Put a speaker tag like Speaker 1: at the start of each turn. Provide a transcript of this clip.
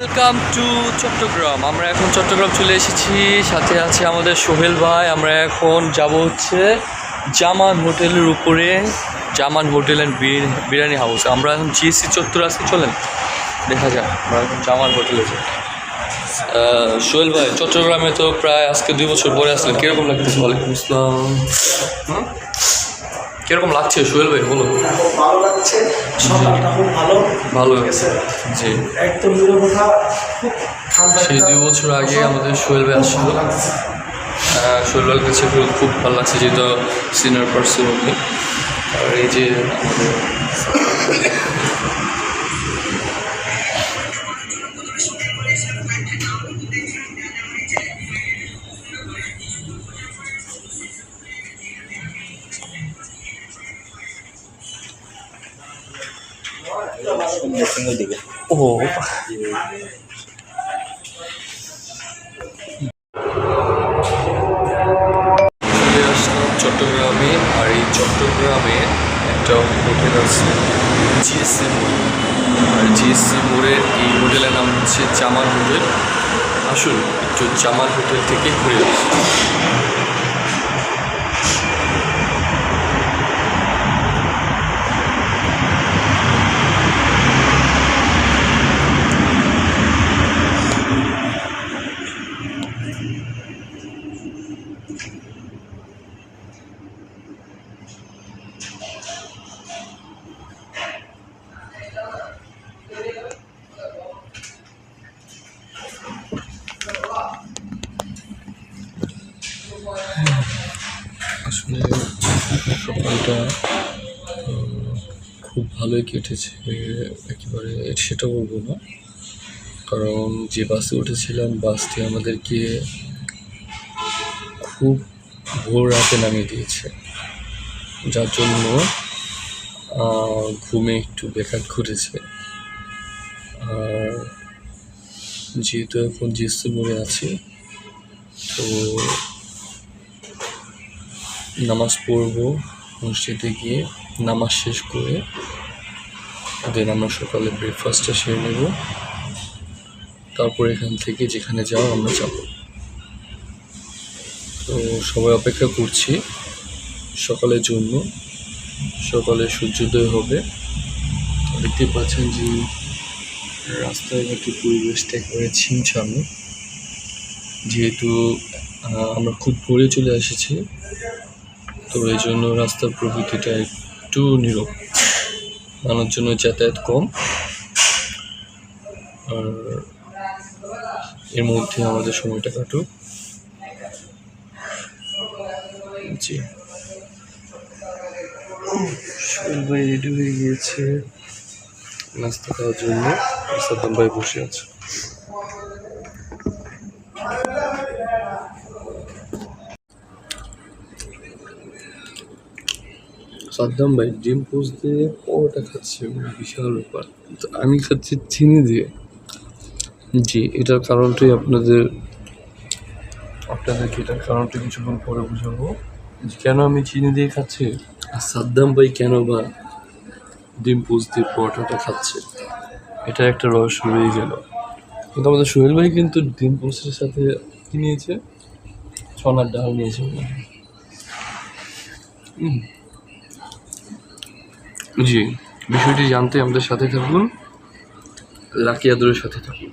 Speaker 1: Welcome to Chittagong আমরা এখন চট্টগ্রাম চলে এসেছি। সাথে আছে আমাদের সোহেল ভাই। আমরা এখন যাব হচ্ছে জামান হোটেলের উপরে। Zaman hotel and biryani house আমরা এখন জিএসসি চত্বর আজকে চলেন, দেখা যাক। আমরা এখন জামান হোটেলে যাই। সোহেল ভাই, চট্টগ্রামে তো প্রায় আজকে দুই বছর পরে আসলেন। কীরকম লাগতেছে? ওয়ালাইকুম আসসালাম? কীরকম লাগছে সোহেল ভাই বলো
Speaker 2: খুব ভালো লাগছে সকালটা খুব ভালো।
Speaker 1: ভালো। জি।
Speaker 2: একদম নিরবতা
Speaker 1: সেই দুই বছর আগে আমাদের সোহেল ভাই আসছিল।
Speaker 2: ভালো লাগছে।
Speaker 1: শৈলার কাছে খুব খুব ভালো লাগছে যেহেতু সিনিয়র পার্সন উনি। আর এই যে আমাদের ও চলে আসলাম চট্টগ্রামে আর এই চট্টগ্রামে একটা হোটেল আছে জিএসসি মোড় আর জিএসসি মোড়ের এই হোটেলের নাম হচ্ছে জামাল হোটেল। আসুন, একটু জামাল হোটেল থেকে ঘুরে আসি। আসলে সকালটা খুব ভালোই কেটেছে। একেবারে সেটা বলব না। কারণ যে বাসে উঠেছিলাম, বাসটি আমাদেরকে খুব ভোর রাতে নামিয়ে দিয়েছে। যার জন্য ঘুমে একটু বেকার ঘুরেছে আর যেহেতু এখন জিএসসি মোড়ে আছি, তো নামাজ পড়ব, মসজিদে গিয়ে নামাজ শেষ করে দেন আমরা সকালে ব্রেকফাস্টটা সেরে নেব। তারপর এখান থেকে যেখানে যাও আমরা যাব। তো সবাই অপেক্ষা করছি সকালের জন্য। সকালে সূর্যোদয় হবে। দেখতে পাচ্ছেন যে রাস্তাঘাটের পরিবেশটা একেবারে ছিমছানো যেহেতু আমরা খুব ভোরে চলে এসেছি। তো এই জন্য রাস্তার প্রকৃতিটা একটু নিরব। নীরব মানুষজনের যাতায়াত কম। আর এর মধ্যে আমাদের সময়টা কাটুক। জি। ভাই রেডি হয়ে গিয়েছে। নাস্তা খাওয়ার জন্য। সাদ্দাম ভাই বসে আছে। সাদ্দাম ভাই ডিম পোস্ট দিয়ে পরোটা খাচ্ছে, বিশাল ব্যাপার। আমি খাচ্ছি চিনি দিয়ে। জি, এটার কারণটাই আপনাদের আপনাদেরকে এটার কারণটা কিছুক্ষণ পরে বুঝাবো কেন আমি চিনি দিয়ে খাচ্ছি আর সাদ্দাম ভাই কেন বা ডিম পোস্ট দিয়ে পরোটাটা খাচ্ছে। এটা একটা রহস্য রয়ে গেল। কিন্তু আমাদের সোহেল ভাই কিন্তু ডিম পোস্টের সাথে কি নিয়েছে? ছনার ডাল নিয়েছে হুম জি বিষয়টি জানতে আমাদের সাথে থাকুন লাকি আদরের সাথে থাকুন।